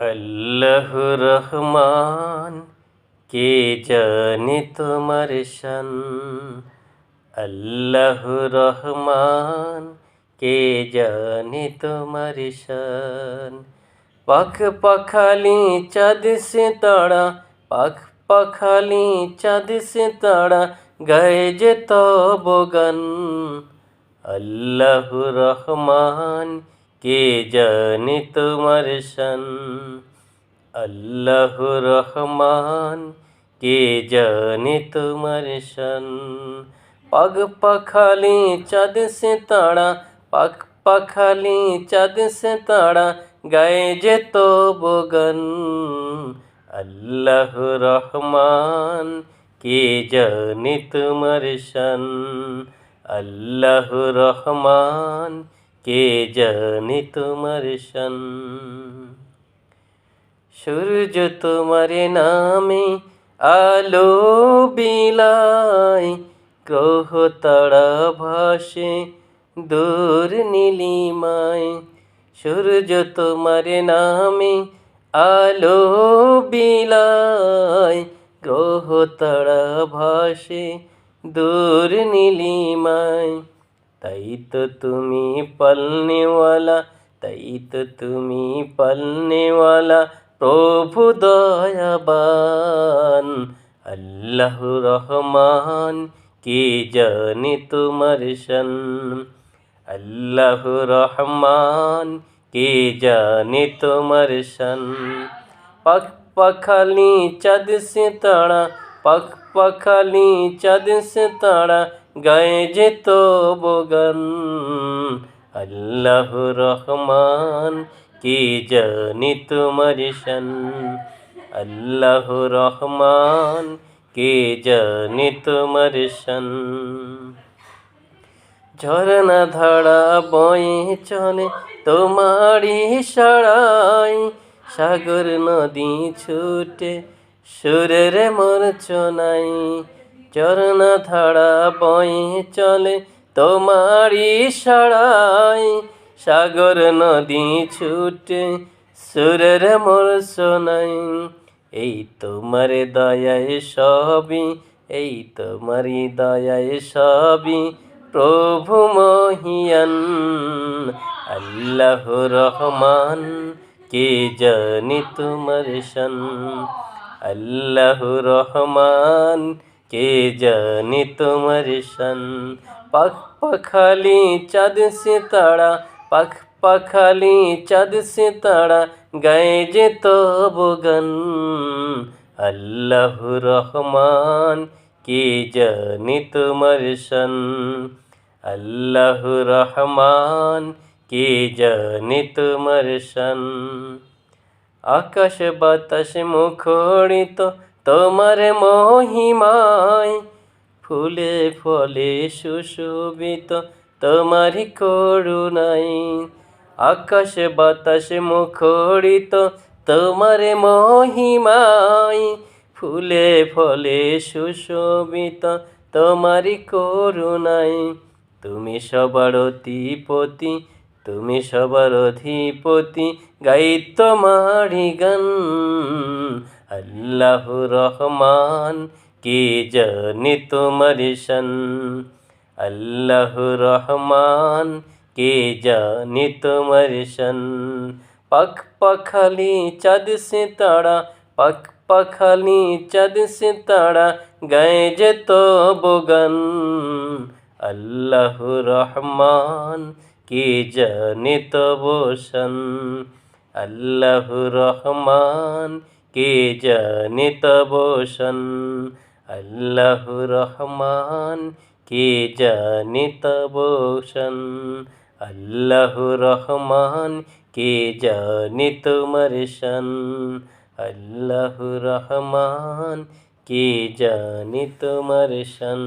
আল্লাহ রহমান কে জানে তোমার শান আল্লাহ রহমান কে জানে তোমার শান পাখ পাখালি চাঁদ সে তাড়া পাখ পাখালি চাঁদ সে তাড়া গায়ে যে তব গান আল্লাহ রহমান কে জানে তোমার শান আল্লাহ রহমান কে জানে তোমার শান পাগ পাখালি চাঁদ সে তাড়া পাখ পাখালি চাঁদ সে তাড়া গায়ে যে তো বগন আল্লাহ রহমান কে জানে তোমার শান আল্লাহ রহমান কে জানে তোমার শান? সূর্য তোমার নামে আলো বিলায়, গ্রহ তারা ভাসে দূর নীলিমায়। সূর্য তোমার নামে আলো বিলায়, গ্রহ তারা ভাসে দূর নীলিমায়। তাই তুমি পালনেওয়ালা তাই তো তুমি পালনেওয়ালা প্রভু দয়াবান আল্লাহ রহমান কে জানে তোমার শান আল্লাহ রহমান কে জানে তোমার শান পাক পাখালি চাঁদ সে তাড়া পাক পাখালি চাঁদ সে তাড়া গায়ে যেত বগান আল্লাহ রহমান, কে জানি তোমার শান? আল্লাহ রহমান, কে জানি তোমার শান? ঝরনা ধারা বয়ে চলে তোমারই সাড়াই সাগর নদী ছুটে সুরের মূর্ছনাই ঝরনা ধারা বয়ে চলে তোমারই সাড়াই সাগর নদী ছুটে সুরের মূর্ছনাই এই তোমার দয়ায় সবই, এই তোমারই দয়ায় সবই। প্রভু মহিয়ান, আল্লাহ রহমান, কে জানি তোমার শান? আল্লাহ রহমান কে জানি তোমার শান পাখ পাখালি চাঁদ সে তাড়া পাখ পাখালি চাঁদ সে তাড়া গায়ে যে তব গান আল্লাহ রহমান কে জানি তোমার শান আল্লাহ রহমান কে জানি তোমার শান আকাশ বাতাস মুখরিত তোমার মহিমায় ফুলে ফলে সুশোভিত তোমার করুণাই আকাশ বাতাস মুখরিত তোমার মহিমায় ফুলে ফলে সুশোভিত তোমার করুণাই তুমি সবার অধিপতি, তুমি সবার অধিপতি গাই তোমারি গান। আল্লাহ রহমান, কে জানি তোমার শান? আল্লাহ রহমান, কে জানি তোমার শান? পাখ পাখালি চাঁদ সে তাড়া পাখ পাখালি চাঁদ সে তাড়া গায়ে যেত বগান আল্লাহ রহমান, কে জানে তব শান? আল্লাহ রহমান কে জানে তব আল্লাহ রহমান, কে জানে তব আল্লাহ রহমান, কে জানে তোমার শান আল্লাহ রহমান, কে জানে তোমার শান